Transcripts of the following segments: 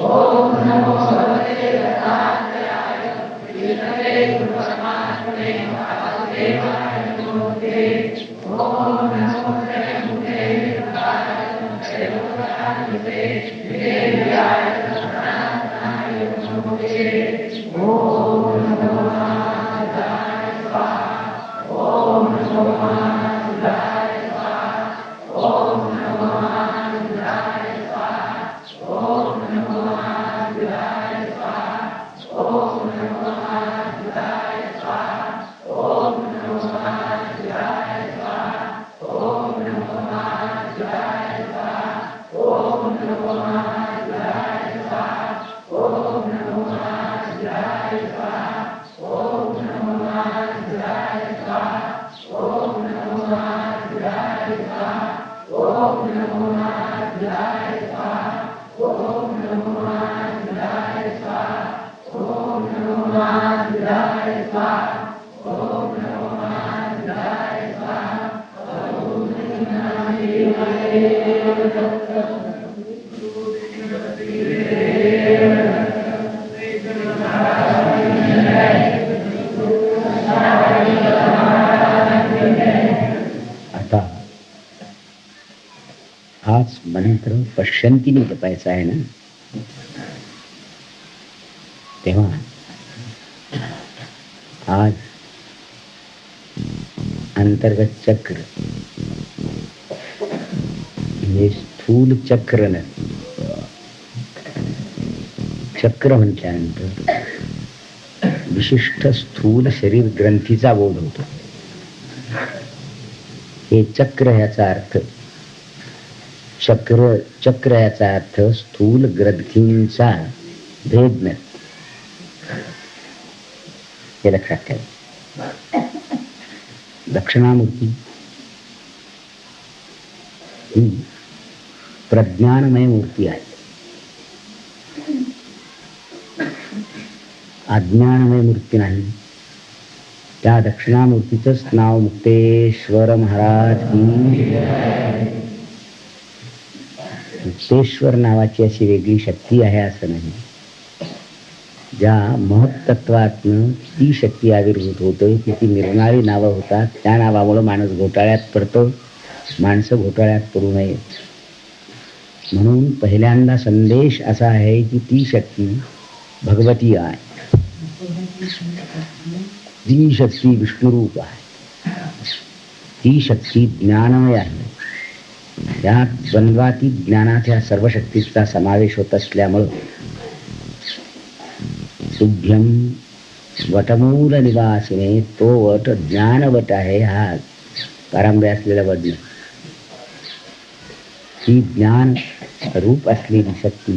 ॐ नमो भगवते दत्तात्रेयाय विष्णवे गुरुपरमात्मने वासुदेवाय नमो ते ॐ आता हाच मंत्र पश्यंतीने जपायचा आहे ना? तेव्हा आज अंतर्गत चक्र म्हणजे स्थूल चक्र न. चक्र म्हटल्यानंतर विशिष्ट स्थूल शरीर ग्रंथीचा बोध होतो. हे चक्र ह्याचा अर्थ चक्र चक्र याचा अर्थ स्थूल ग्रंथींचा भेद न. हे लक्षात ठेवा. दक्षिणामूर्ती. प्रज्ञानमय मूर्ती आहे. अज्ञानमय मूर्ती नाही. त्या दक्षिणामूर्तीचंच नाव मुक्तेश्वर महाराज मुक्तेश्वर नावाची अशी वेगळी शक्ती आहे असं नाही. ज्या महत्त्वातनं ती शक्ती आविर्भूत होते ती निर्णारी नावं होतात. त्या नावामुळं माणूस घोटाळ्यात पडतो माणसं घोटाळ्यात पडू नये म्हणून पहिल्यांदा संदेश असा आहे की ती शक्ती भगवती आहे. ती शक्ती विष्णुरूप आहे. ती शक्ती ज्ञानमय आहे. या द्वंद्वातीत ज्ञानाच्या सर्व शक्तीचा समावेश होत असल्यामुळं तुभ्यम वटमूल निवासिने तो वट ज्ञानवट आहे हा पारंब्य असलेला वट ही ज्ञान रूप असलेली शक्ती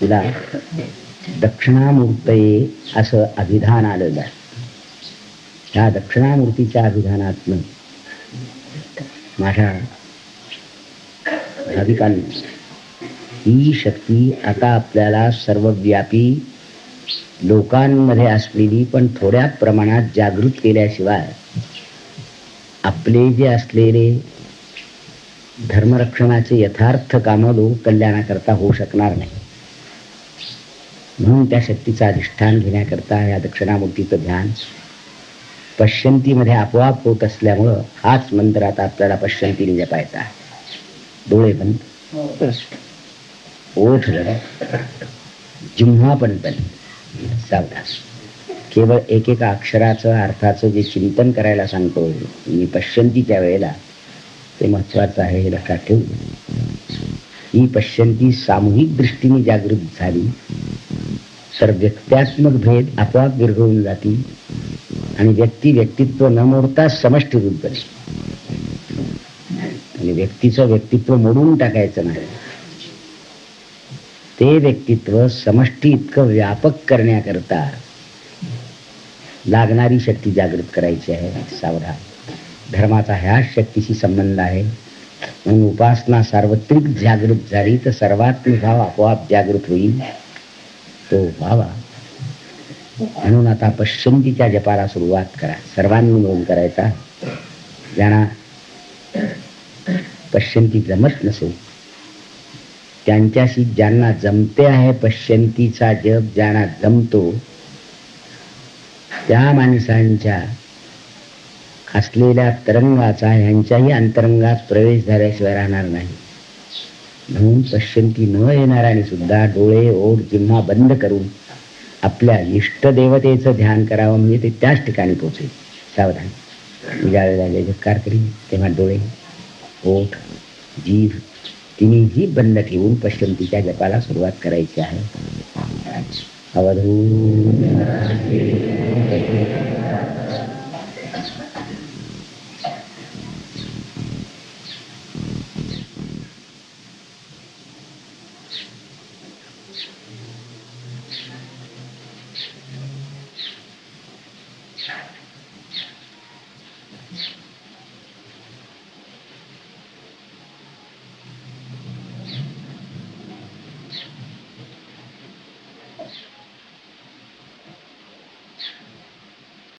तुला दक्षिणामूर्तये असं अभिधान आलेलं आहे ह्या दक्षिणामूर्तीच्या अभिधानातनं माझ्या भाविकांनी ही शक्ती आता आपल्याला सर्वव्यापी लोकांमध्ये असलेली पण थोड्या प्रमाणात जागृत केल्याशिवाय आपले जे असलेले धर्मरक्षणाचे यथार्थ कामं लोक कल्याणाकरता होऊ शकणार नाही. म्हणून त्या शक्तीचं अधिष्ठान घेण्याकरता या दक्षिणामूर्तीचं ध्यान पश्यंतीमध्ये आपोआप होत असल्यामुळं हाच मंत्र आता आपल्याला पश्यंतीने म्हणजे जपायचा आहे. डोळे बंद. ओठ जड. जिव्हा पण बंद. सावधान. केवळ एकेका अक्षराचं अर्थाचं जे चिंतन करायला सांगतो मी पश्यंतीच्या वेळेला ते महत्वाचं आहे हे लक्षात ठेवू? ही पश्यंती सामूहिक दृष्टीने जागृत झाली. तर व्यक्त्यात्मक भेद आपोआप विरघळून जातील आणि व्यक्ती व्यक्तित्व न मोडता समष्टी रूप बने आणि व्यक्तीचं व्यक्तित्व मोडून टाकायचं नाही. ते व्यक्तित्व समष्टी इतकं व्यापक करण्याकरता लागणारी शक्ती जागृत करायची आहे सावधान धर्माचा ह्या शक्तीशी संबंध आहे. म्हणून उपासना सार्वत्रिक जागृत झाली तर सर्वात्मिक भाव आपोआप जागृत होईल. तो व्हावा. म्हणून आता पश्चिमजीच्या जपाला सुरुवात करा. सर्वांनी मिळून करायचा. ज्यांना पश्चिंती जमत नसेल त्यांच्याशी ज्यांना जमते आहे पश्यंतीचा जप ज्यांना जमतो त्या माणसांच्या असलेल्या तरंगाचा ह्यांच्याही अंतरंगात प्रवेश झाल्याशिवाय राहणार नाही. म्हणून पश्चिंती न येणाऱ्याने सुद्धा डोळे ओढ जिम्हा बंद करून आपल्या इष्टदेवतेचं ध्यान करावं म्हणजे ते त्याच ठिकाणी पोचेल. सावधान. ज्या वेळेला जयजकार करीन तेव्हा डोळे ओठ जीभ तिन्ही बंद ठेवून पश्यंतीच्या जपाला सुरुवात करायची आहे. अवधू